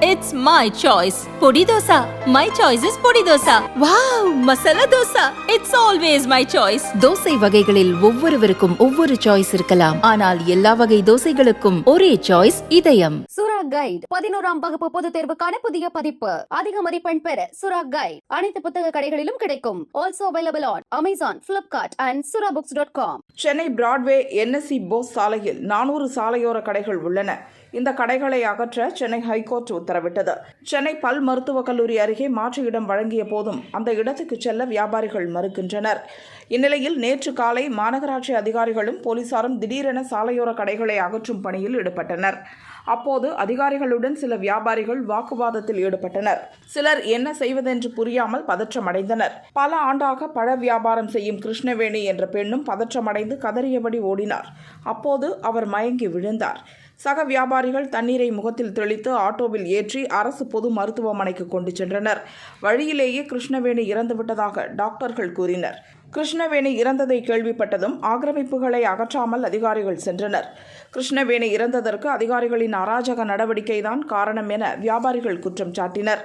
It's my choice podi dosa my choice is podi dosa wow masala dosa it's always my choice dosa வகைகளில் ஒவ்வொருவருக்கும் ஒவ்வொரு choice இருக்கலாம். ஆனால் எல்லா வகை தோசைகளுக்கும் ஒரே சாய்ஸ் இதயம். சுரா கைட் பதினோராம் வகுப்பு பொதுத் தேர்வுக்கான புதிய பதிப்பு. அதிக மதிப்பெண் பெற சுரா கைட் அனைத்து புத்தக கடைகளிலும் கிடைக்கும். Also available on Amazon Flipkart and Sura books dot com Chennai Broadway NSC Bose சாலையில் நானூறு சாலையோர கடைகள் உள்ளன. இந்த கடைகளை அகற்ற சென்னை ஹைகோர்ட் உத்தரவிட்டது. சென்னை பல் மருத்துவக் கல்லூரி அருகே மாற்று இடம் வழங்கிய போதும் அந்த இடத்துக்கு செல்ல வியாபாரிகள் மறுக்கின்றனர். இந்நிலையில் நேற்று காலை மாநகராட்சி அதிகாரிகளும் போலீசாரும் திடீரென சாலையோர கடைகளை அகற்றும் பணியில் ஈடுபட்டனர். அப்போது அதிகாரிகளுடன் சில வியாபாரிகள் வாக்குவாதத்தில் ஈடுபட்டனர். சிலர் என்ன செய்வதென்று புரியாமல் பதற்றமடைந்தனர். பல ஆண்டாக பழ வியாபாரம் செய்யும் கிருஷ்ணவேணி என்ற பெண்ணும் பதற்றமடைந்து கதறியபடி ஓடினார். அப்போது அவர் மயங்கி விழுந்தார். சக வியாபாரிகள் தண்ணீரை முகத்தில் தெளித்து ஆட்டோவில் ஏற்றி அரசு பொது மருத்துவமனைக்கு கொண்டு சென்றனர். வழியிலேயே கிருஷ்ணவேணி இறந்துவிட்டதாக டாக்டர்கள் கூறினர். கிருஷ்ணவேணி இறந்ததை கேள்விப்பட்டதும் ஆக்கிரமிப்புகளை அகற்றாமல் அதிகாரிகள் சென்றனர். கிருஷ்ணவேணி இறந்ததற்கு அதிகாரிகளின் அராஜக நடவடிக்கைதான் காரணம் என வியாபாரிகள் குற்றம் சாட்டினர்.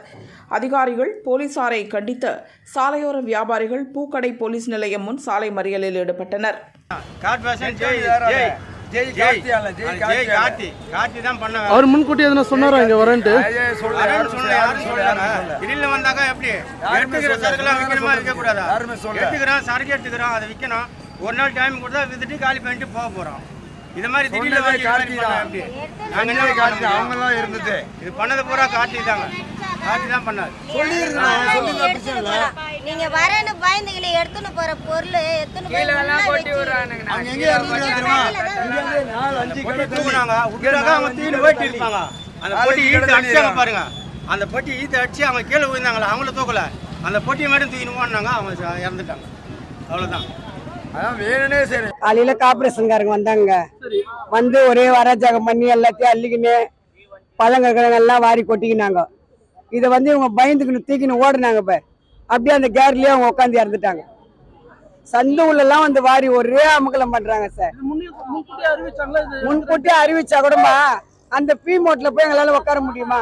அதிகாரிகள் போலீசாரை கண்டித்து சாலையோர வியாபாரிகள் பூக்கடை போலீஸ் நிலையம் முன் சாலை மறியலில் ஈடுபட்டனர். அவர் முன்கூட்டி எதனா சொன்னாரா இங்க வரேன்ட்டு. திடீர்னு வந்தாக்கா எப்படி எடுத்துக்கிற. சரக்குலாம். இருக்கக்கூடாதா யாருமே சொல்லல. எடுத்துக்கிறோம் சரக்கு எடுத்துக்கிறோம் அதை விற்கணும் ஒரு நாள் டைம் கொடுத்தா வித்துட்டு காலி பண்ணிட்டு போக போறோம் இது மாதிரி திடீர்னு கார்த்தி தான். முடியும்? அவங்கெல்லாம் இருந்தது. இது பண்ணது பூரா கார்த்தி தாங்க நீங்க வரேன்னு பயந்துகளை எடுத்துன்னு போற பொருள் எடுத்துன்னு போய் உள்ள வச்சு அவங்க எங்க இருப்பாங்க. அந்த பொட்டி கடை அடிச்சாங்க. பாருங்க. அந்த பொட்டி இழுத்து அடிச்சு அவங்க கீழே விழுந்தாங்களா? அவங்கள தூக்கல. அந்த பொட்டியை மட்டும் தூக்கின்னு போனாங்க அவங்க இறந்துட்டாங்க. அவ்வளோதான் அதான் வேணுனே சரி. காலையில கார்பரேஷன்காரங்க வந்தாங்க. வந்து ஒரே வராஜகம் பண்ணி எல்லாத்தையும் அள்ளிக்கின்னு பழங்க எல்லாம் வாரி கொட்டிக்கினாங்க. இதை வந்து இவங்க பயந்துக்கின்னு தூக்கின்னு ஓடுனாங்க இப்ப அப்படியே அந்த கேர்லயே அவங்க உட்காந்து இறந்துட்டாங்க. சந்து உள்ளெல்லாம் வந்து வாரி ஒரே அமக்கலம் பண்றாங்க சார். முன்கூட்டியே அறிவிச்சா கூடமா அந்த பி மோட்ல போய் எங்களால உட்கார முடியுமா?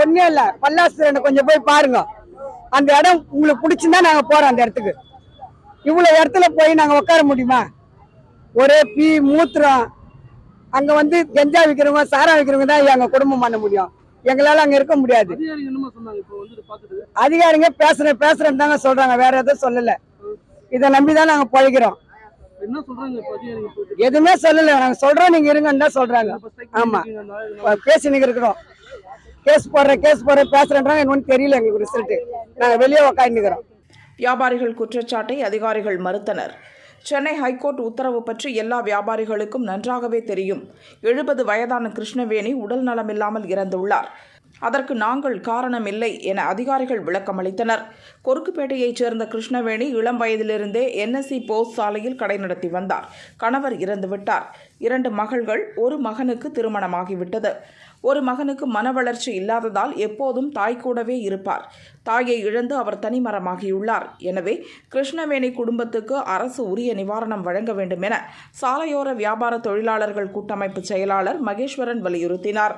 ஒன்னே இல்ல. பல்லாஸ்திரனை கொஞ்சம் போய் பாருங்க. அந்த இடம் உங்களுக்கு பிடிச்சிருந்தா நாங்க போறோம் அந்த இடத்துக்கு. இவ்வளவு இடத்துல போய் நாங்க உட்கார முடியுமா? ஒரே பீ மூத்திரம். அங்க வந்து கெஞ்சா விக்கிறவங்க சாரா விக்கிறவங்க தான் அங்க குடும்பம் பண்ண முடியும். எங்களால அங்க இருக்க முடியாது. அதிகாரிங்க என்னமா சொன்னாங்க இப்போ வந்து பார்த்துட்டு. அதிகாரிங்க பேசுறேன் பேசுறேன்னு தாங்க சொல்றாங்க வேற எதுவும் சொல்லல. இதை நம்பிதான் நாங்க பழகிறோம் என்ன சொல்றாங்க இப்போ அதிகாரிங்க போயிட்டு எதுவுமே சொல்லல நாங்க சொல்றோம் நீங்க இருங்கன்னு தான் சொல்றாங்க. ஆமா. பண்ணிருக்கீங்க, நாளைக்கு பேசி நீங்க இருக்கிறோம் கேஸ் போடுறேன் கேஸ் போடுறேன் பேசுறேன்றாங்க இன்னும் தெரியல எங்களுக்கு ரிசல்ட் நாங்க வெளியே உட்காந்துக்கிறோம் வியாபாரிகள் குற்றச்சாட்டை அதிகாரிகள் மறுத்தனர். சென்னை ஹைகோர்ட் உத்தரவு பற்றி எல்லா வியாபாரிகளுக்கும் நன்றாகவே தெரியும். எழுபது வயதான கிருஷ்ணவேணி உடல் நலமில்லாமல் இறந்துள்ளார். அதற்கு நாங்கள் காரணமில்லை என அதிகாரிகள் விளக்கமளித்தனர். கொருக்குப்பேட்டையைச் சேர்ந்த கிருஷ்ணவேணி இளம் வயதிலிருந்தே என்எஸ்சி போஸ் சாலையில் கடை நடத்தி வந்தார். கணவர் இறந்துவிட்டார் இரண்டு மகள்கள் ஒரு மகனுக்கு திருமணமாகிவிட்டது. ஒரு மகனுக்கு மன வளர்ச்சி இல்லாததால் எப்போதும் தாய் கூடவே இருப்பார். தாயை இழந்து அவர் தனிமரமாகியுள்ளார் எனவே கிருஷ்ணவேணி குடும்பத்துக்கு அரசு உரிய நிவாரணம் வழங்க வேண்டும் என சாலையோர வியாபார தொழிலாளர்கள் கூட்டமைப்பு செயலாளர் மகேஸ்வரன் வலியுறுத்தினார்.